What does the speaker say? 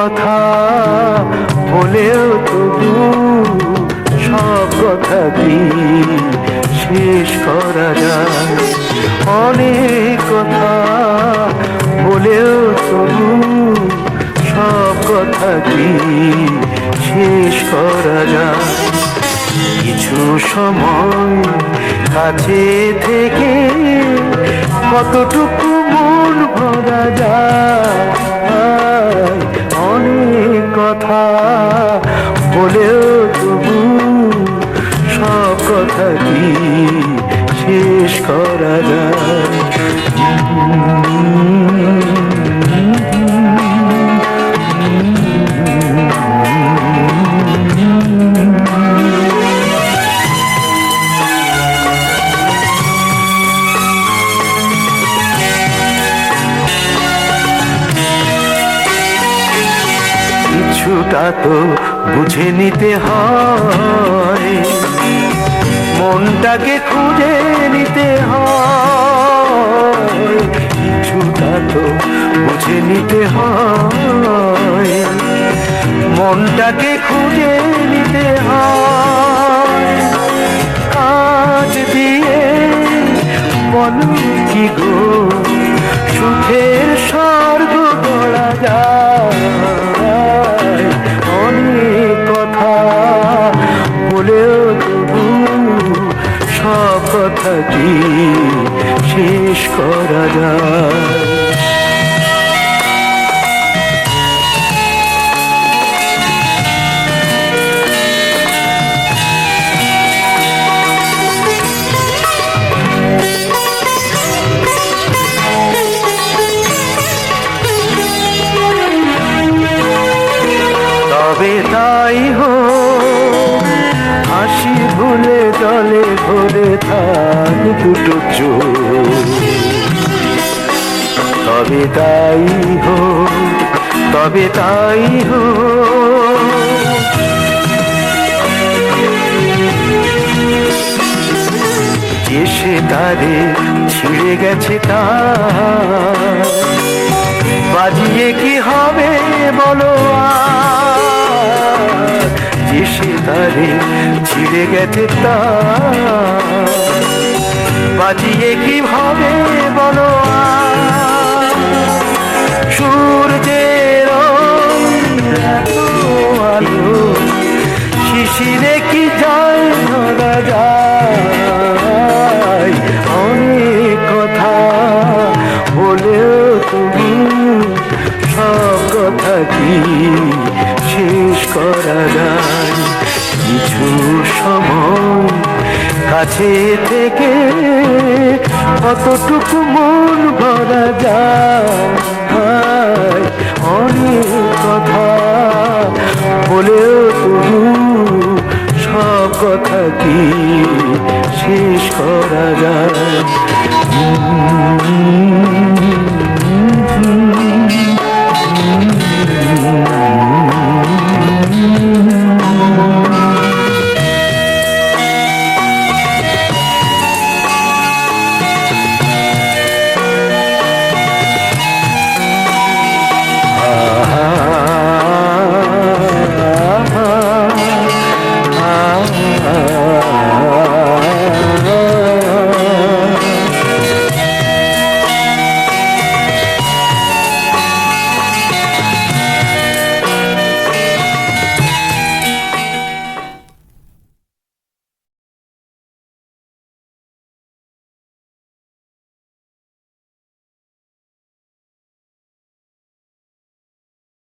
কথা বলেও তবু সব কথা কি শেষ করা যায়। অনেক কথা বলেও তবু সব কথা কি শেষ করা যায়। কিছু সময় কাছে থেকে কতটুকু মন ভরা যায় কথা বলেও তবু সব কথা কি শেষ করা যায়। কিছুটা তো বুঝে নিতে হয়। মনটাকে খুঁজে নিতে হয়। কিছুটা তো বুঝে নিতে হয়। মনটাকে খুঁজে কি শেষ করা যায়? তবে তাই হো হাসি ভুলে জলে ভরে থাক দুটো তবে তাই হো, তবে তাই হো। এসে তারে ছিঁড়ে গেছে তার। বাজিয়ে কি হবে বলো আর? তারে ছিঁড়ে গেছে তার। বাজিয়ে কি হবে বলো? সূর্যের আলো, শিশিরে কি যায়? অনেক কথা বলেও তুমি সব কথা কি শেষ করা যায়? কিছু সময় কাছে থেকে কতটুকু মন ভরা যায় অনেক কথা বলেও তবু সব কথা কি শেষ করা যায়? 何?